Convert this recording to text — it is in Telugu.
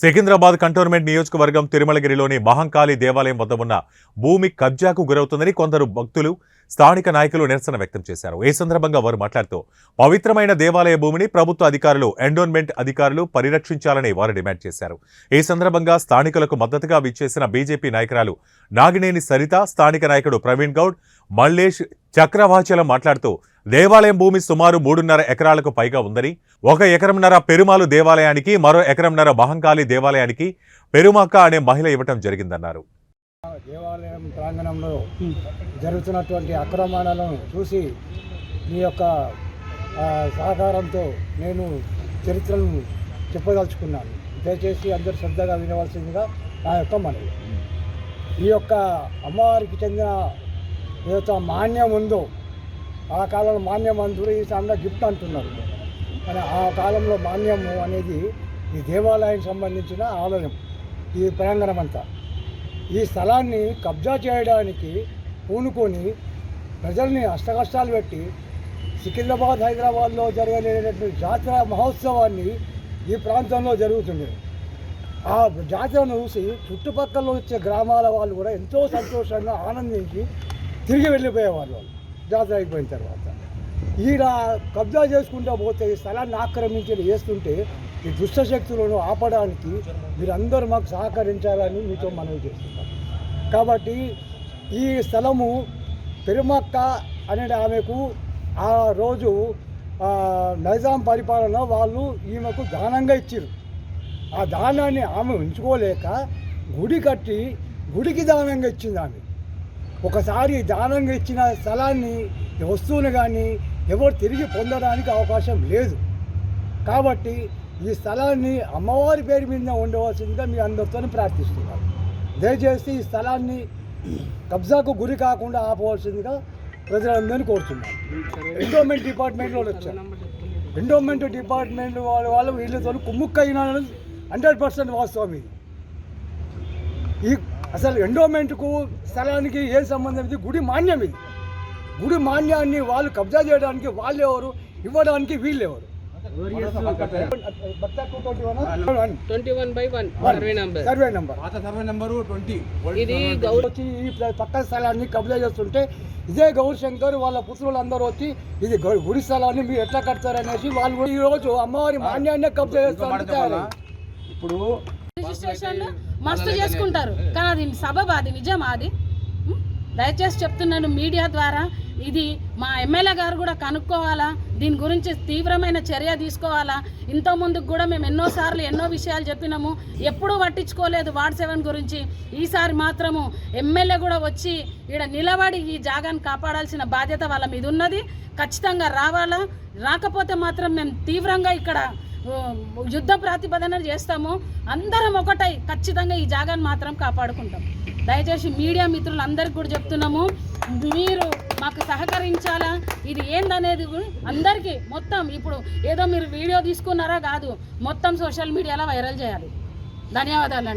సికింద్రాబాద్ కంటోన్మెంట్ నియోజకవర్గం తిరుమలగిరిలోని మహంకాళి దేవాలయం వద్ద ఉన్న భూమి కబ్జాకు గురవుతుందని కొందరు భక్తులు స్థానిక నాయకులు నిరసన వ్యక్తం చేశారు. ఈ సందర్భంగా వారు మాట్లాడుతూ పవిత్రమైన దేవాలయ భూమిని ప్రభుత్వ అధికారులు ఎండోన్మెంట్ అధికారులు పరిరక్షించాలని వారు డిమాండ్ చేశారు. ఈ సందర్భంగా స్థానికులకు మద్దతుగా విచ్చేసిన బీజేపీ నాయకురాలు నాగినేని సరిత స్థానిక నాయకుడు ప్రవీణ్ గౌడ్ మల్లేష్ చక్రవాచలం మాట్లాడుతూ దేవాలయం భూమి సుమారు మూడున్నర ఎకరాలకు పైగా ఉందని ఒక ఎకరంన్నర పెరుమాలు దేవాలయానికి మరో ఎకరంన్నర మహంకాళి దేవాలయానికి పెరుమక్క అనే మహిళ ఇవ్వటం జరిగిందన్నారు. దేవాలయం ప్రాంగణంలో జరుగుతున్నటువంటి అక్రమణలను చూసి మీ యొక్క సహకారంతో నేను చరిత్రను చెప్పదలుచుకున్నాను. దయచేసి అందరూ శ్రద్ధగా వినవలసిందిగా నా యొక్క మనవి. ఈ యొక్క అమ్మవారికి చెందిన ఏదో మాన్యం ఉందో ఆ కాలంలో మాన్యం అందరూ ఈ సమయంలో గిఫ్ట్ అంటున్నారు. కానీ ఆ కాలంలో మాన్యము అనేది ఈ దేవాలయానికి సంబంధించిన ఆలయం ఈ ప్రాంగణం అంతా. ఈ స్థలాన్ని కబ్జా చేయడానికి పూనుకొని ప్రజల్ని అష్టకష్టాలు పెట్టి సికింద్రాబాద్ హైదరాబాద్లో జరగలేనటువంటి జాతర మహోత్సవాన్ని ఈ ప్రాంతంలో జరుగుతుంది. ఆ జాతరను చూసి చుట్టుపక్కల వచ్చే గ్రామాల వాళ్ళు కూడా ఎంతో సంతోషంగా ఆనందించి తిరిగి వెళ్ళిపోయేవాళ్ళు వాళ్ళు. జాతర అయిపోయిన తర్వాత. ఈడ కబ్జా చేసుకుంటూ పోతే ఈ స్థలాన్ని ఆక్రమించి వేస్తుంటే ఈ దుష్ట శక్తులను ఆపడానికి మీరందరూ మాకు సహకరించాలని మీతో మనవి చేస్తున్నాం. కాబట్టి ఈ స్థలము పెరుమక్క అనే ఆమెకు ఆ రోజు నైజాం పరిపాలన వాళ్ళు ఈమెకు దానంగా ఇచ్చారు ఆ దానాన్ని ఆమె ఉంచుకోలేక గుడి కట్టి గుడికి దానంగా ఇచ్చింది ఆమె. ఒకసారి దానంగా ఇచ్చిన స్థలాన్ని ఈ వస్తువుని కానీ ఎవరు తిరిగి పొందడానికి అవకాశం లేదు. కాబట్టి ఈ స్థలాన్ని అమ్మవారి పేరు మీద ఉండవలసిందిగా మీ అందరితో ప్రార్థిస్తున్నాను. దయచేసి ఈ స్థలాన్ని కబ్జాకు గురి కాకుండా ఆపవలసిందిగా ప్రజలందరినీ కోరుతున్నాను. ఎండోమెంట్ డిపార్ట్మెంట్లో వాళ్ళు వచ్చారు. ఎండోమెంట్ డిపార్ట్మెంట్ వాళ్ళ వాళ్ళు వీళ్ళతో కుమ్ముక్కైన హండ్రెడ్ పర్సెంట్ వాస్తవం ఇది. ఈ అసలు ఎండోమెంట్కు స్థలానికి ఏ సంబంధం ఇది? గుడి మాన్యం ఇది. గుడి మాన్యాన్ని వాళ్ళు కబ్జా చేయడానికి వాళ్ళు ఎవరు? ఇవ్వడానికి వీళ్ళు ఎవరు? ఇది పక్క స్థలాన్ని కబ్జా చేస్తుంటే ఇదే గౌరీ శంకర్ వాళ్ళ పుత్రులు అందరూ వచ్చి ఇది గుడి స్థలాన్ని మీరు ఎట్లా కడతారు అనేసి వాళ్ళు కూడా ఈ రోజు అమ్మవారి మాన్యాన్ని కబ్జా తయారయ్యారు. ఇప్పుడు రిజిస్ట్రేషన్ మస్తు చేసుకుంటారు. కానీ అది సబబ్ అది నిజమా అది? దయచేసి చెప్తున్నాను మీడియా ద్వారా ఇది మా ఎమ్మెల్యే గారు కూడా కనుక్కోవాలా? దీని గురించి తీవ్రమైన చర్య తీసుకోవాలా? ఇంత ముందుకు కూడా మేము ఎన్నోసార్లు ఎన్నో విషయాలు చెప్పినాము. ఎప్పుడూ పట్టించుకోలేదు వార్డ్ సెవెన్ గురించి. ఈసారి మాత్రము ఎమ్మెల్యే కూడా వచ్చి ఇక్కడ నిలబడి ఈ జాగాను కాపాడాల్సిన బాధ్యత వాళ్ళ మీద ఉన్నది. ఖచ్చితంగా రావాలా? రాకపోతే మాత్రం మేము తీవ్రంగా ఇక్కడ యుద్ధ ప్రాతిపదన చేస్తాము. అందరం ఒకటై ఖచ్చితంగా ఈ జాగాను మాత్రం కాపాడుకుంటాం. దయచేసి మీడియా మిత్రులందరికీ కూడా చెప్తున్నాము. మీరు మాకు సహకరించాలా? ఇది ఏందనేది అందరికీ మొత్తం ఇప్పుడు ఏదో మీరు వీడియో తీసుకున్నారా కాదు. మొత్తం సోషల్ మీడియాలో వైరల్ చేయాలి. ధన్యవాదాలండి.